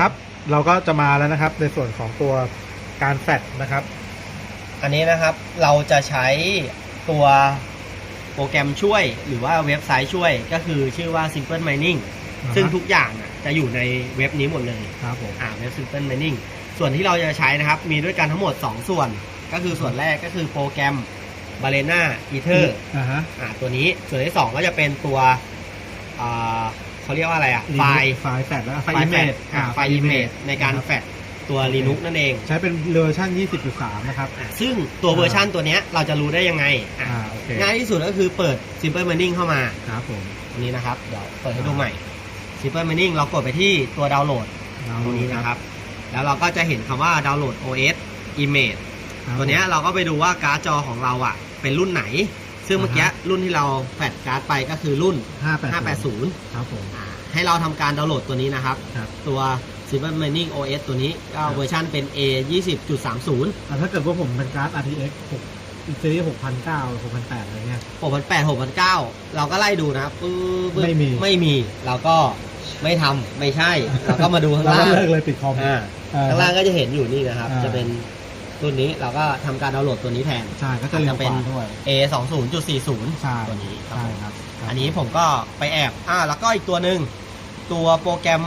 ครับ เราก็จะมาแล้วนะครับในส่วนของตัวการแฟดนะครับ อันนี้นะครับเราจะใช้ตัวโปรแกรมช่วย หรือว่าเว็บไซต์ช่วยก็คือชื่อว่า Simple Mining อ่าฮะ ซึ่งทุกอย่างอะจะอยู่ในเว็บนี้หมดเลย ครับผม อ่าเว็บ Simple Mining ส่วนที่เราจะใช้นะครับ มีด้วยกันทั้งหมด 2 ส่วน ก็คือส่วนแรกก็คือโปรแกรม Balena Ether อ่าฮะ อ่าตัวนี้ส่วนที่ 2 ก็จะเป็นตัวอ่า เขาเรียกว่าอะไรอะไฟล์ไฟล์แฟดแล้วไฟไฟล์ล์อิแฟเมลจชอ่าไฟล์ image ในการแฟลชตัว Linux นั่นเอง ใช้เป็นเวอร์ชัน20.3 นะครับ อ่าซึ่งตัวเวอร์ชันตัวเนี้ยเราจะรู้ได้ยังไงอะอ่าโอเคง่ายที่สุดก็คือเปิด Simple Mining เข้ามาครับผมอันนี้นะครับ เดี๋ยวเปิดให้ดูใหม่ Simple Mining เรากดไปที่ตัวดาวน์โหลดตรงนี้นะครับ แล้วเราก็จะเห็นคำว่าดาวน์โหลด OS Image ตัวเนี้ยเราก็ไปดูว่าการ์ดจอของเราอะเป็นรุ่นไหน ซึ่งเมื่อกี้รุ่นที่เราแฟดการ์ดไปก็คือรุ่น 580 580 ครับผมอ่าให้เราทำการดาวน์โหลดตัวนี้นะครับ ครับ ตัว Simple Mining OS ตัวนี้ก็เวอร์ชันเป็น A 20.30อ่าถ้าเกิดว่าผมเป็นการ์ด RTX 6อีกซีรีส์6,900 6,800อะไรเงี้ย 6,800 6,900 เราก็ไล่ดูนะครับปึ๊บปึ๊บไม่มี ไม่มี เราก็ไม่ทำไม่ใช่ เราก็มาดูข้างเราล่าก็งเลิกเลยปิดคอมอ่าอ่ข้างล่างก็จะเห็นอยู่นี่นะครับ อ่า จะเป็น รุ่นนี้เราก็ทำการดาวน์โหลดตัวนี้แทน ใช่ก็จะเร็วจะเป็กนว่าด้วย A 20.40ใช่ ตัวนี้ครับใช่ผมครับครับอันนี้ผมก็ไปแอบอ่าแล้วก็อีกตัวหนึ่งตัวโปรแกรม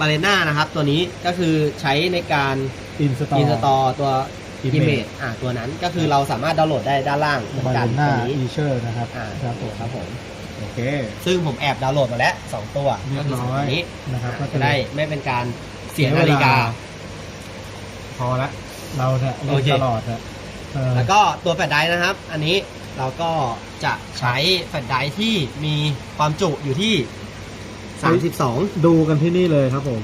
b a l e n a นะครับ ตัวนี้ก็คือใช้ในการอินสตอลอินสตอลตัว Image Image อ่าตัวนั้นก็คือเราสามารถดาวน์โหลดได้ด้านล่างเหมือนบากันหน้าตัวนี้ อีเชอร์นะครับอ่า ครับผมครับผมโอเคซึ่งผมแอบดาวน์โหลดมาแล้ว 2 ตัวเรียก็บคือสองร้อตัยวนี้นะครับก็จะได้ไม่เป็นการเสียนาฬิกา พอละ เราเนี่ยเล่โอนเค ตลอดนะเออ แล้วก็ตัวแฟลชไดรฟ์นะครับ อันนี้เราก็จะใช้แฟลชไดรฟ์ที่มีความจุอยู่ที่32 ดูกันที่นี่เลยครับผม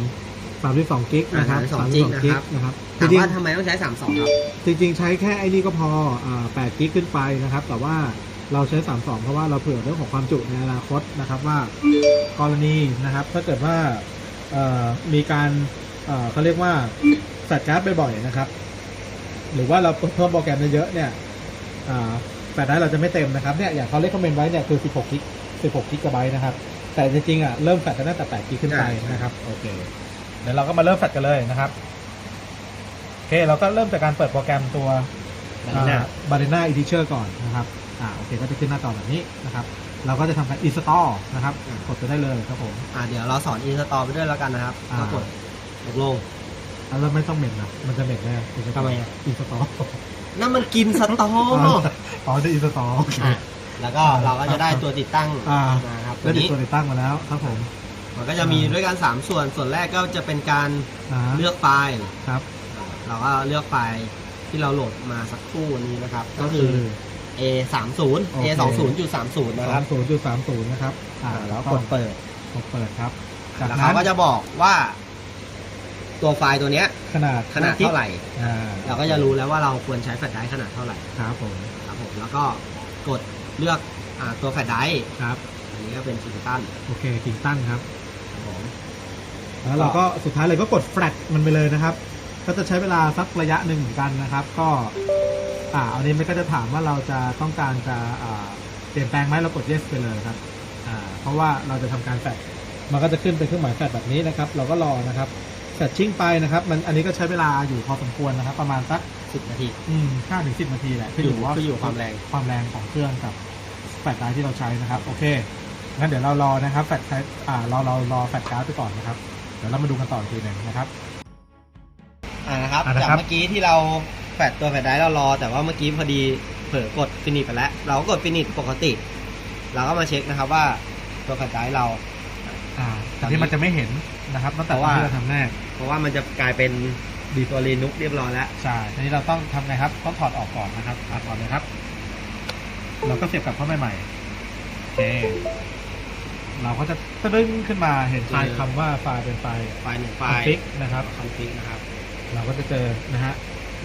32กิกนะครับอ่า32กิกนะครับนะครับจถามริงว่าทำไมต้องใช้ 32 ครับ ๆจริง ๆ ใช้แค่ไอ้นี่ก็พออ่า8กิกขึ้นไปนะครับ แต่ว่าเราใช้ 32 เพราะว่าเราเผื่อเรื่องของความจุในอนาคตนะครับว่ากรณีนะครับ ถ้าเกิดว่าเอ่อมีการเอ่อเขาเรียกว่าแฟลชการ์ดบ่อยๆนะครับ หรือว่าเราเพิ่มโปรแกรมเยอะๆเนี่ยอ่าแฟลชไดรฟ์เราจะไม่เต็มนะครับเนี่ยอย่างเขาเล c ก m เมนไว้เนี่ยคือ 16กิก16กิกะไบต์นะครับ แต่จริงๆอะเริ่มแฟลชกันตั้งแต่8กิกขึ้นไปใช่นะครับโอเคเดี๋ยวเราก็มาเริ่มแฟลชกันเลยนะครับโอเคเราก็เริ่มจากการเปิดโปรแกรมตัว Balena บาร์เดน่าอีดิเชอร์ก่อนนะครับอ่าโอเคก็จะขึ้นหน้าจอแบบนี้นะครับเราก็จะทำการอินสตอลนะครับอ่ากดไปได้เลยครับผมอ่าเดี๋ยวเราสอนอินสตอลไปด้วยแล้วกันนะครับอ่าก็กดตกลง แล้วไม่ต้องเหม็นนะมันจะเหม็นแน่ทำไมอะอินสตอลนั่นมันกินสตออ๋อจะอินสตอลโอเค อะแล้วก็เราก็จะได้ตัวติดตั้งอ่า นะครับตัได้วติดนี้ตัวติดตั้งมาแล้วครับผม มันก็จะมีด้วยกัน 3 ส่วนส่วนแรกก็จะเป็นการอ่าเลือกไฟล์ ครับ เราก็เลือกไฟล์ที่เราโหลดมาสักครู่นี้นะครับ ก็คือ A 3 0โอเค A 2 0 3 0นะนะคครัรับบศูนย์จุดสามศูนย์นะครับอ่าแล้แล้ววกกดดเปิดกดเปิดครับ จากแล้วนั้เขานก็จะบอกว่า ตัวไฟล์ตัวเนี้ยขนาดขนาดเท่าไหร่ อ่าเราก็จะรู้แล้วว่าเราควรใช้แฟลชไดรฟ์ขนาดเท่าไหร่ครับผมครับผมแล้วก็กดเลือกอ่าตัวแฟลชไดรฟ์ครับ อันนี้ก็เป็นคิงตันโอเคกิ่งตั้นครับ ครับผม แล้วเราก็สุดท้ายเลยก็กดแฟลชมันไปเลยนะครับ ก็จะใช้เวลาสักระยะหนึ่งเหมือนกันนะครับ ก็ อ่าอันนี้มันก็จะถามว่าเราจะต้องการจะอ่าเปลี่ยนแปลงไหมเรากด yes ไปเลยครับ อ่า เพราะว่าเราจะทำการแฟลชมันก็จะขึ้นเป็นเครื่องหมายแฟลชแบบนี้นะครับ เราก็รอนะครับแฟลชชิ่งไปนะครับ มันอันนี้ก็ใช้เวลาอยู่พอสมควรนะครับ ประมาณสัก10นาทีอืมห้าถึงสิบนาทีแหละขึ้นอยู่ว่าขึ้นอยู่ความแรงความแรงของเครื่องกับแฟลชไดรฟ์ที่เราใช้นะครับ โอเคงั้นเดี๋ยวเรารอนะครับแฟลชไดรฟ์อ่าเราเรารอแฟลชการ์ดไปก่อนนะครับเดี๋ยวเรามาดูกันต่ออีกทีหนึ่งนะครับอ่านะครับอ่านะจากครับเมื่อกี้ที่เราแฟดตัวแฟดได้เรารอ แต่ว่าเมื่อกี้พอดีเผลอกดฟินิชไปแล้ว เราก็กดฟินิชปกติ เราก็มาเช็คนะครับว่าตัวแฟดได้เราอ่าแต่ที่มันจะไม่เห็นนะครับตั้งแต่เพราะตอนว่าที่เราทำแรกเพ ราะว่ามันจะกลายเป็นดีตัวรีนุกเรียบร้อยแล้ว ใช่ทีนี้เราต้องทำไงครับต้องถอดออกก่อนนะครับถอดก่อนเลยครับ เราก็เสียบกลับเข้าใหม่ๆโอเคเราก็จะตะดึงขึ้นมาเห็นไฟล์เออคำว่าไฟล์เป็นไฟล์ไฟล์หนึ่งไฟคอนล์ฟิกนะครับ คอนฟิกนะครับ เราก็จะเจอนะฮะ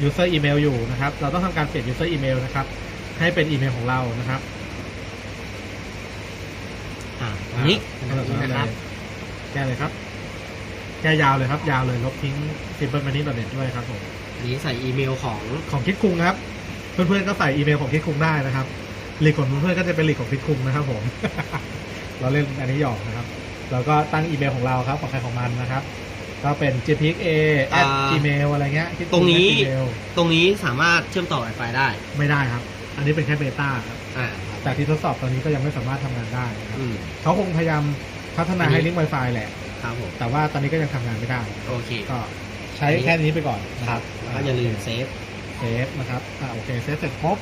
user email อยู่นะครับ เราต้องทำการเปลี่ยน user email นะครับ ให้เป็นอีเมลของเรานะครับอ่าอันนี้อ่าอันนี้นะครับ แก้เลยครับ แก้ยาวเลยครับ ยาวเลยลบทิ้ง simple money net ด้วยครับผมอันนี้ใส่อีเมลของของคิดคุงครับ เพื่อนๆก็ใส่อีเมลของคิดคุงได้นะครับลีกของเพื่อนๆก็จะเป็นลีกของคิดคุงนะครับผม เราเล่นอันนี้หยอกนะครับเราก็ตั้งอีเมลของเราครับของใครของมันนะครับกก็เป็น gpxa at gmail อะไรเงี้ยคิดตรงนี้ at gmail ตรงนี้สามารถเชื่อมต่อ Wi-Fi ได้ ไม่ได้ครับ อันนี้เป็นแค่เบต้าครับอ่าแต่ที่ทดสอบตอนนี้ก็ยังไม่สามารถทำงานได้นะครับอืมเขาคงพยายามพัฒนาอันนี้ให้ลิงก์ Wi-Fi แหละ ครับผม แต่ว่าตอนนี้ก็ยังทำงานไม่ได้ โอเค ก็ใช้แค่นี้ไปก่อนนะครับแล้วก็อย่าลืมเซฟ เซฟนะครับอ่าโอเค เซฟเสร็จปุ๊บ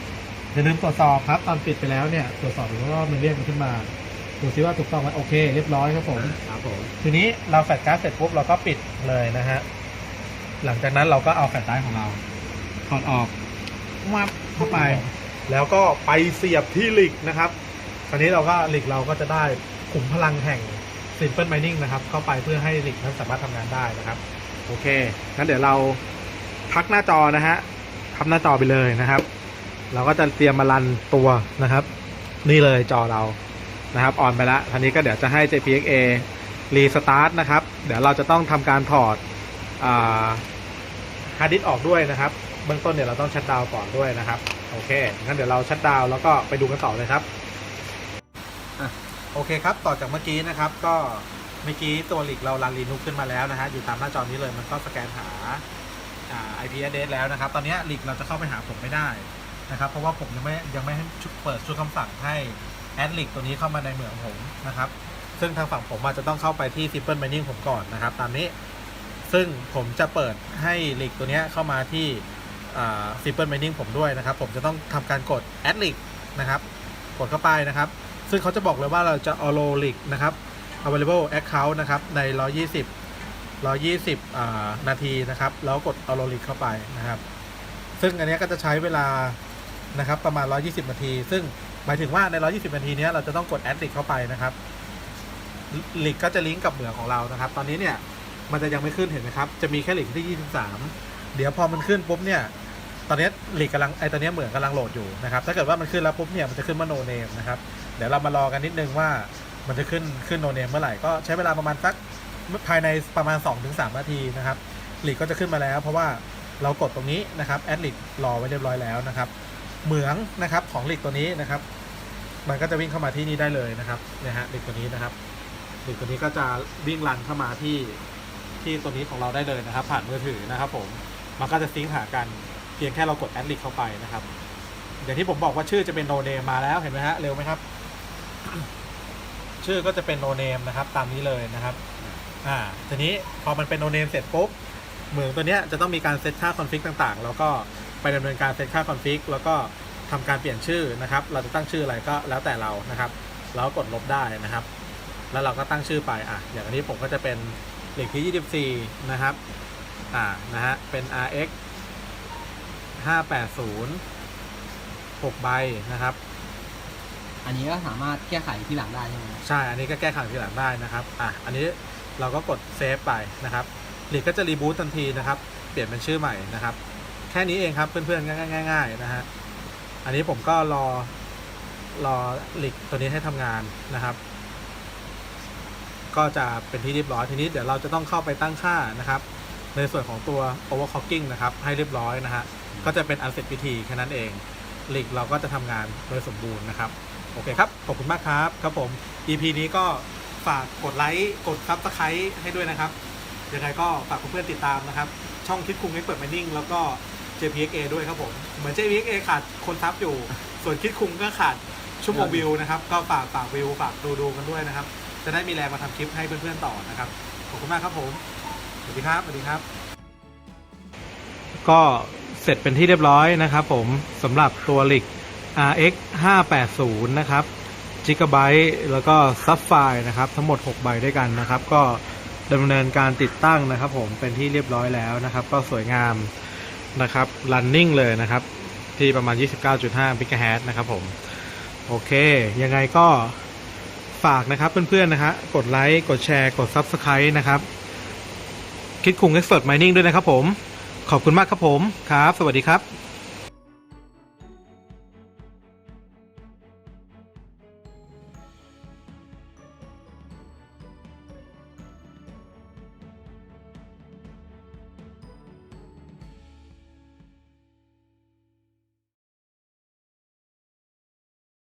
อย่าลืมตรวจสอบครับ ตอนปิดไปแล้วเนี่ยตรวจสอบดูว่ามันเรียกมันขึ้นมาดูซิว่าถูกต้องไหมโอเคเรียบร้อยครับผมครับผมทีนี้เราแฟลชการ์ดเสร็จปุ๊บเราก็ปิดเลยนะฮะหลังจากนั้นเราก็เอาแฟลชไดรฟ์ของเราถอดออกมับเข้าไป แล้วก็ไปเสียบที่ลิกนะครับตอนนี้เราก็ลิกเราก็จะได้ขุมพลังแห่ง Simple Mining นะครับ เข้าไปเพื่อให้ลิกนั้นสามารถทำงานได้นะครับ โอเค งั้นเดี๋ยวเราพักหน้าจอนะฮะพับหน้าจอไปเลยนะครับ เราก็จะเตรียมมารันตัวนะครับ นี่เลยจอเรานะครับออนไปแล้วทีนี้ก็เดี๋ยวจะให้ JPXA รีสตาร์ทนะครับ เดี๋ยวเราจะต้องทำการถอดฮาร์ดดิสก์ออกด้วยนะครับ เบื้องต้นเดี๋ยเราต้องชัดดาวก่อนด้วยนะครับ โอเค งั้นเดี๋ยวเราชัดดาวแล้วก็ไปดูกันต่อเลยครับ โอเคครับ ต่อจากเมื่อกี้นะครับ ก็เมื่อกี้ตัวหลิกเรารันลีนุกขึ้นมาแล้วนะฮะ อยู่ตามหน้าจอนี้เลย มันก็สแกนหาอ่า IP address แล้วนะครับ ตอนนี้หลิกเราจะเข้าไปหาผมไม่ได้นะครับ เพราะว่าผมยังไม่ยังไม่เปิดชุดคำสั่งให้แอดลิกตัวนี้เข้ามาในเหมืองผมนะครับ ซึ่งทางฝั่งผมอาจจะต้องเข้าไปที่ Simple Mining ผมก่อนนะครับ ตามนี้ ซึ่งผมจะเปิดให้ลิกตัวนี้เข้ามาที่ Simple Mining ผมด้วยนะครับ ผมจะต้องทำการกด Add Link นะครับ กดเข้าไปนะครับ ซึ่งเขาจะบอกเลยว่าเราจะ a l l o l i c นะครับ Available Account นะครับ ใน 120 120อ่านาทีนะครับ แล้วกด a l l o l i c เข้าไปนะครับ ซึ่งอันนี้ก็จะใช้เวลานะครับประมาณ 120 นาที ซึ่งหมายถึงว่าใน 120 นาทีนี้เราจะต้องกด Add Link เข้าไปนะครับลิกก็จะลิงก์กับเหมืองของเรานะครับ ตอนนี้เนี่ยมันจะยังไม่ขึ้นเห็นไหมครับ จะมีแค่ลิงก์ที่ 23 เดี๋ยวพอมันขึ้นปุ๊บเนี่ย ตอนนี้ลิกกำลังไอตอนนี้เหมืองกำลังโหลดอยู่นะครับ ถ้าเกิดว่ามันขึ้นแล้วปุ๊บเนี่ยมันจะขึ้นว่าโนเนมนะครับ เดี๋ยวเรามารอกันนิดนึงว่ามันจะขึ้นขึ้นโนเนมเมื่อไหร่ก็ใช้เวลาประมาณสักภายในประมาณ 2-3 นาทีนะครับลิกก็จะขึ้นมาแล้ว เพราะว่าเรากดตรงนี้นะครับแอดลิกรอไว้เรียบร้อยแล้วนะครับเหมืองนะครับของลิกตัวนี้นะครับ มันก็จะวิ่งเข้ามาที่นี่ได้เลยนะครับนี่ยฮะลิกตัวนี้นะครับหนึ่งตัวนี้ก็จะวิ่งรันเข้ามาที่ที่ตัวนี้ของเราได้เลยนะครับ ผ่านมือถือนะครับ ผมมันก็จะซิงค์หากันเพียงแค่เรากดแอดลิกเข้าไปนะครับ อย่างที่ผมบอกว่าชื่อจะเป็นโนเนมมาแล้วเห็นไหมฮะเร็วไหมครับ ชื่อก็จะเป็นโนเนมนะครับ ตามนี้เลยนะครับอ่าทีนี้พอมันเป็นโนเนมเสร็จปุ๊บเหมืองตัวเนี้ยจะต้องมีการเซตค่าคอนฟิกต่างๆ แล้วก็ไปดำเนินการเซตค่าคอนฟิกแล้วก็ทำการเปลี่ยนชื่อนะครับ เราจะตั้งชื่ออะไรก็แล้วแต่เรานะครับ แล้วกดลบได้นะครับ แล้วเราก็ตั้งชื่อไปอะอย่างอันนี้ผมก็จะเป็นเลขที่ 24 นะครับอ่านะฮะเป็น RX 580 6ใบนะครับ อันนี้ก็สามารถแก้ไขที่หลังได้ใช่ไหมใช่ อันนี้ก็แก้ไขทีหลังได้นะครับอะอันนี้เราก็กดเซฟไปนะครับหลีกก็จะรีบูตทันทีนะครับ เปลี่ยนเป็นชื่อใหม่นะครับ แค่นี้เองครับเพื่อนๆง่ายๆง่ายนะฮะ อันนี้ผมก็รอรอหลีกตัวนี้ให้ทำงานนะครับ ก็จะเป็นที่เรียบร้อยทีนี้เดี๋ยวเราจะต้องเข้าไปตั้งค่านะครับ ในส่วนของตัว overclocking นะครับ ให้เรียบร้อยนะฮะก็จะเป็นอันเสร็จพิธีแค่นั้นเองหลิกเราก็จะทำงานโดยสมบูรณ์นะครับ โอเคครับ ขอบคุณมากครับครับผม EP นี้ก็ฝากกดไลค์กดซับสไครต์ให้ด้วยนะครับยังไงก็ฝากเพื่อนๆติดตามนะครับ ช่องคิดคุงให้เปิดม i นิ่ง แล้วก็ JPXA ด้วยครับผม เหมือน JPXA ขาดคนซับอยู่ ส่วนคิดคุงก็ขาดชั่วโมงวิวนะครับ ก็ฝากฝากวิวฝากดูดูกันด้วยนะครับ จะได้มีแรงมาทำคลิปให้เพื่อนๆต่อนะครับ ขอบคุณมากครับผม สวัสดีครับ สวัสดีครับ ก็เสร็จเป็นที่เรียบร้อยนะครับผมสำหรับตัวลิก RX 580นะครับ Gigabyte แล้วก็ซับไฟนะครับ ทั้งหมด 6 ใบด้วยกันนะครับ ก็ดำเนินการติดตั้งนะครับ ผมเป็นที่เรียบร้อยแล้วนะครับ ก็สวยงามนะครับ running เลยนะครับ ที่ประมาณ 29.5 GHz นะครับผม โอเค ยังไงก็ฝากนะครับเพื่อนๆนะฮะกดไลค์ กดแชร์ กด Subscribe นะครับ คิดคุง Expert Mining ด้วยนะครับผม ขอบคุณมากครับผม ครับ สวัสดีครับ